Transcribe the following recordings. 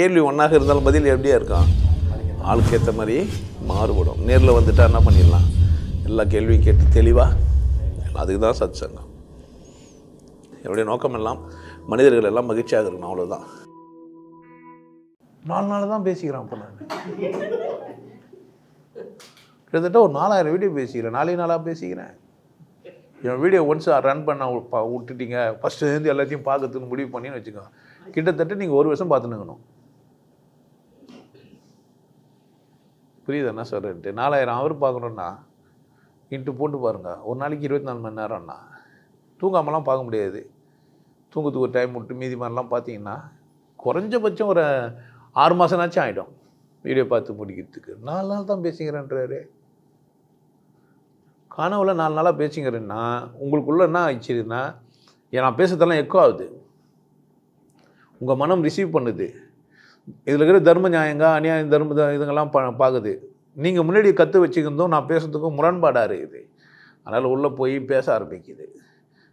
கேள்வி ஒன்றாக இருந்தாலும் பதில் எப்படியா இருக்கும்? ஆளுக்கு ஏற்ற மாதிரி மாறுபடும். நேரில் வந்துட்டா என்ன பண்ணிடலாம்? எல்லா கேள்வியும் கேட்டு தெளிவாக அதுக்கு தான் சத் சங்கம் என்னுடைய நோக்கம் எல்லாம் மனிதர்கள் எல்லாம் மகிழ்ச்சியாக இருக்கணும் அவ்வளோதான் நாலு நாள் தான் பேசிக்கிறான் அப்போ நான் கிட்டத்தட்ட ஒரு நாலாயிரம் வீடியோ பேசிக்கிறேன். நாலே நாளாக பேசிக்கிறேன். என் வீடியோ ஒன்ஸ் ரன் பண்ண விட்டுட்டீங்க ஃபஸ்ட்டு எல்லாத்தையும் பார்க்கறதுக்கு முடிவு பண்ணின்னு வச்சுக்கோங்க. கிட்டத்தட்ட நீங்கள் ஒரு வருஷம் பார்த்துன்னுக்கணும் புரியுது என்ன சொல்கிறேன்ட்டு நாலாயிரம் அவர் பார்க்கணுன்னா இன்ட்டு போட்டு பாருங்கள் ஒரு நாளைக்கு இருபத்தி நாலு மணி நேரம்னா தூங்காமலாம் பார்க்க முடியாது. தூங்கத்துக்கு ஒரு டைம் விட்டு மீதி மாதிரிலாம் பார்த்தீங்கன்னா குறைஞ்சபட்சம் ஒரு ஆறு மாதம்னாச்சும் ஆகிடும் வீடியோ பார்த்து முடிக்கிறதுக்கு. நாலு நாள் தான் பேசிக்கிறேன்றாரு. கனவுல நாலு நாளாக பேசிக்கிறேன்னா உங்களுக்குள்ள என்ன ஆயிடுச்சுன்னா ஏன் நான் பேசுறதெல்லாம் எக்கோ ஆகுது. உங்கள் மனம் ரிசீவ் பண்ணுது. இதில் இருக்கிற தர்ம நியாயங்க அநியாய தர்ம இதுங்கெல்லாம் ப பார்க்குது நீங்கள் முன்னாடி கற்று வச்சுக்கிறதும் நான் பேசுறதுக்கும் முரண்பாடாக இருக்குது. அதனால் உள்ளே போய் பேச ஆரம்பிக்குது.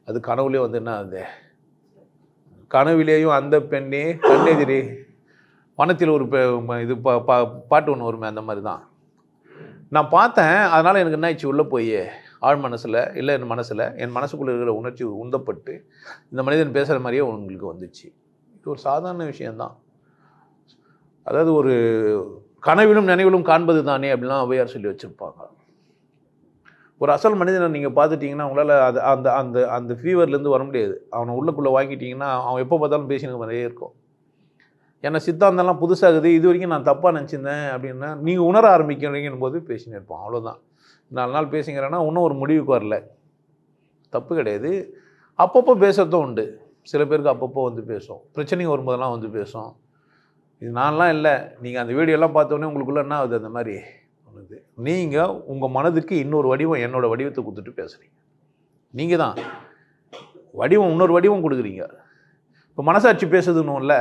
அது கனவுலேயே வந்து என்ன ஆகுது? கனவுலேயும் அந்த பெண்ணே கண்ணெதிரி வனத்தில் ஒரு பெ- இது பா பா பாட்டு ஒன்று வருமே அந்த மாதிரி தான் நான் பார்த்தேன் அதனால் எனக்கு என்ன ஆயிடுச்சு உள்ளே போய்? ஆழ் மனசில் இல்லை என் மனசில் என் மனசுக்குள்ளே இருக்கிற உணர்ச்சி உந்தப்பட்டு இந்த மனிதன் பேசுகிற மாதிரியே உங்களுக்கு வந்துச்சு. இது ஒரு சாதாரண விஷயந்தான் அதாவது ஒரு கனவிலும் நினைவிலும் காண்பது தானே அப்படிலாம் ஔவையார் சொல்லி வச்சுருப்பாங்க. ஒரு அசல் மனிதனை நீங்கள் பார்த்துட்டிங்கன்னா உங்களால் அது அந்த அந்த அந்த ஃபீவர்லேருந்து வர முடியாது. அவனை உள்ளக்குள்ளே வாங்கிட்டிங்கன்னா அவன் எப்போ பார்த்தாலும் பேசின மாதிரியே இருக்கும். ஏன்னா சித்தாந்தம்லாம் புதுசாகுது. இது வரைக்கும் நான் தப்பாக நினச்சிருந்தேன் அப்படின்னா நீங்கள் உணர ஆரம்பிக்கிறீங்கன்னு போது பேசினே இருப்போம். அவ்வளோதான் நாலு நாள் பேசுங்கிறேன்னா இன்னும் ஒரு முடிவுக்கு வரல. தப்பு கிடையாது. அப்பப்போ பேசுறதும் உண்டு. சில பேருக்கு அப்பப்போ வந்து பேசும். பிரச்சனைங்க வரும்போதெல்லாம் வந்து பேசும். இது நான்லாம் இல்லை. நீங்கள் அந்த வீடியோலாம் பார்த்தோன்னே உங்களுக்குள்ள என்ன ஆகுது? அந்த மாதிரி ஒன்றுது நீங்கள் உங்கள் மனதுக்கு இன்னொரு வடிவம் என்னோட வடிவத்தை கொடுத்துட்டு பேசுகிறீங்க நீங்கள் தான். வடிவம் இன்னொரு வடிவம் கொடுக்குறீங்க. இப்போ மனசாட்சி பேசுதுன்னும்ல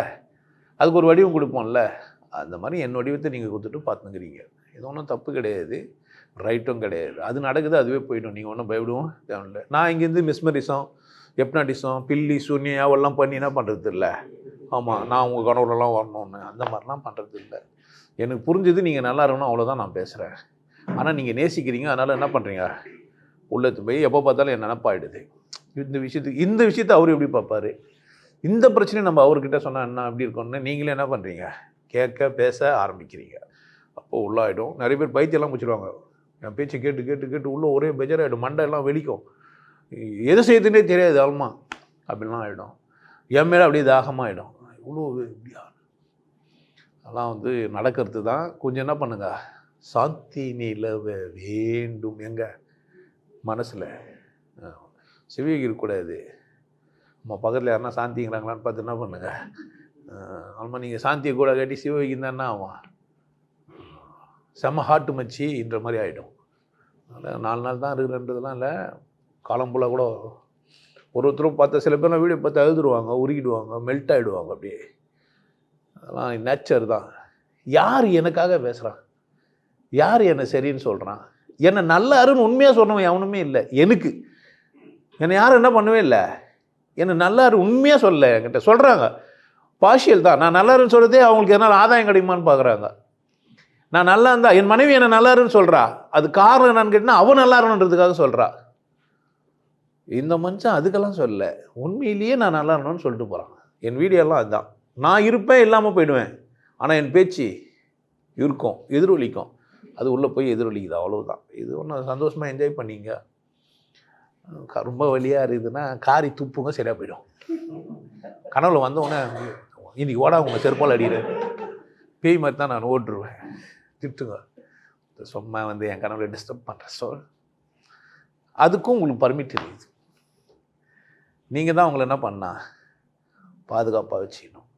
அதுக்கு ஒரு வடிவம் கொடுப்போம்ல அந்த மாதிரி என் வடிவத்தை நீங்கள் கொடுத்துட்டு பார்த்துக்கிறீங்க இது ஒன்றும் தப்பு கிடையாது. ரைட்டும் கிடையாது. அது நடக்குது அதுவே போயிடும். நீங்கள் ஒன்றும் பயப்படுவோம் தேவையில்லை. நான் இங்கேருந்து மிஸ்மரிசம் எப்னாட்டிசம் பில்லி சூன்யா யாவெல்லாம் பண்ணி என்ன பண்ணுறது இல்லை ஆமாம் நான் உங்கள் கனவுலலாம் வரணும்னு. அந்த மாதிரிலாம் பண்ணுறது இல்லை எனக்கு புரிஞ்சது நீங்கள் நல்லா இருக்கணும் அவ்வளோதான் நான் பேசுகிறேன் ஆனால் நீங்கள் நேசிக்கிறீங்க அதனால் என்ன பண்ணுறீங்க உள்ளத்து போய் எப்போ பார்த்தாலும் என் நினப்பாயிடுது. இந்த விஷயத்துக்கு இந்த விஷயத்தை அவர் எப்படி பார்ப்பாரு? இந்த பிரச்சனையை நம்ம அவர்கிட்ட சொன்னால் என்ன எப்படி இருக்கும்னு நீங்களே என்ன பண்ணுறீங்க கேட்க பேச ஆரம்பிக்கிறீங்க. அப்போது உள்ளாயிடும். நிறைய பேர் பைத்தியெல்லாம் முடிச்சிடுவாங்க என் பேச்சு கேட்டு கேட்டு கேட்டு உள்ளே ஒரே பெஜராகிடும் மண்டை எல்லாம் வெடிக்கும். எது செய்யுதுன்னே தெரியாது ஆல்மா அப்படிலாம் ஆகிடும் என் மேலே அப்படியே தாகமாகிடும் இவ்வளோ இப்படியா அதெல்லாம் வந்து நடக்கிறது தான். கொஞ்சம் என்ன பண்ணுங்க? சாந்தி நிலவ வேண்டும் எங்கே? மனசில். சிவகி இருக்கக்கூடாது நம்ம பக்கத்தில் யாருன்னா சாந்திங்கிறாங்களான்னு பார்த்து என்ன பண்ணுங்க? ஆல்மா நீங்கள் சாந்தியை கூட காட்டி சிவகி தான் என்ன ஆகும் செம்ம ஹாட்டு மச்சின்ற மாதிரி ஆகிடும் அதனால் நாலு நாள் தான் இருக்கிறன்றதுலாம் இல்லை. காலம் ஃபுல்லாக கூட ஒரு ஒருத்தரும் பார்த்தா சில பேர்லாம் வீடியோ பார்த்து அழுதுருவாங்க உருகிடுவாங்க மெல்ட் ஆகிடுவாங்க அப்படியே. அதெல்லாம் நேச்சர் தான். யார் எனக்காக பேசுகிறான் யார் என்னை சரின்னு சொல்கிறான் என்னை நல்லாருன்னு உண்மையாக சொன்னவன் எவனுமே இல்லை. எனக்கு. என்னை யாரும் என்ன பண்ணவே இல்லை. என்னை நல்லாரு உண்மையாக சொல்லலை என்கிட்ட. சொல்கிறாங்க பார்ஷியல் தான். நான் நல்லாருன்னு சொல்கிறதே அவங்களுக்கு என்னால் ஆதாயம் கிடைக்குமான்னு பார்க்குறாங்க நான் நல்லா இருந்தா என் மனைவி என்ன நல்லாருன்னு சொல்கிறா அது காரணம் என்னன்னு கேட்டால் அவன் நல்லா இருக்கணுன்றதுக்காக சொல்கிறா இந்த மனுஷன் அதுக்கெல்லாம் சொல்லல. உண்மையிலேயே நான் நல்லா இருக்கணும்னு சொல்லிட்டு போகிறான் என் வீடியோலாம் அதுதான். நான் இருப்பேன் இல்லாமல் போயிடுவேன். ஆனால் என் பேச்சு இருக்கும் எதிரொலிக்கும். அது உள்ளே போய் எதிரொலிக்குது அவ்வளோதான் இது ஒன்று சந்தோஷமாக என்ஜாய் பண்ணிங்க. ரொம்ப வழியாக இருக்குதுன்னா காரி துப்புங்க சரியாக போயிடும். கனவுல வந்தவுடனே இன்றைக்கி இன்னைக்கு ஓடா உங்கள் செருப்பால் அடிக்கிறேன் பேய் மாதிரி தான் நான் ஓட்டுருவேன். திட்டுங்க. சும்மா வந்து என் கனவுல டிஸ்டர்ப் பண்ணுற சொல். அதுக்கும் உங்களுக்கு பர்மிட் இருக்குது. நீங்கள் தான் உங்களை என்ன பண்ணா? பாதுகாப்பாக வச்சுக்கணும்.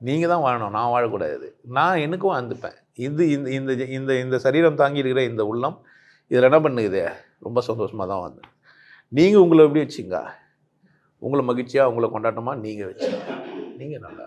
நீங்கள் தான் வாழணும். நான் வாழக்கூடாது நான் எனக்கும் வாழ்ந்துப்பேன். இது இந்த இந்த இந்த இந்த சரீரம் தாங்கி இருக்கிற இந்த உள்ளம் இதில் என்ன பண்ணுது? ரொம்ப சந்தோஷமாக தான் வந்து நீங்கள் உங்களை எப்படி வச்சுங்க உங்களை மகிழ்ச்சியாக உங்களை கொண்டாட்டமாக நீங்கள் வச்சுங்க நீங்கள் நல்லா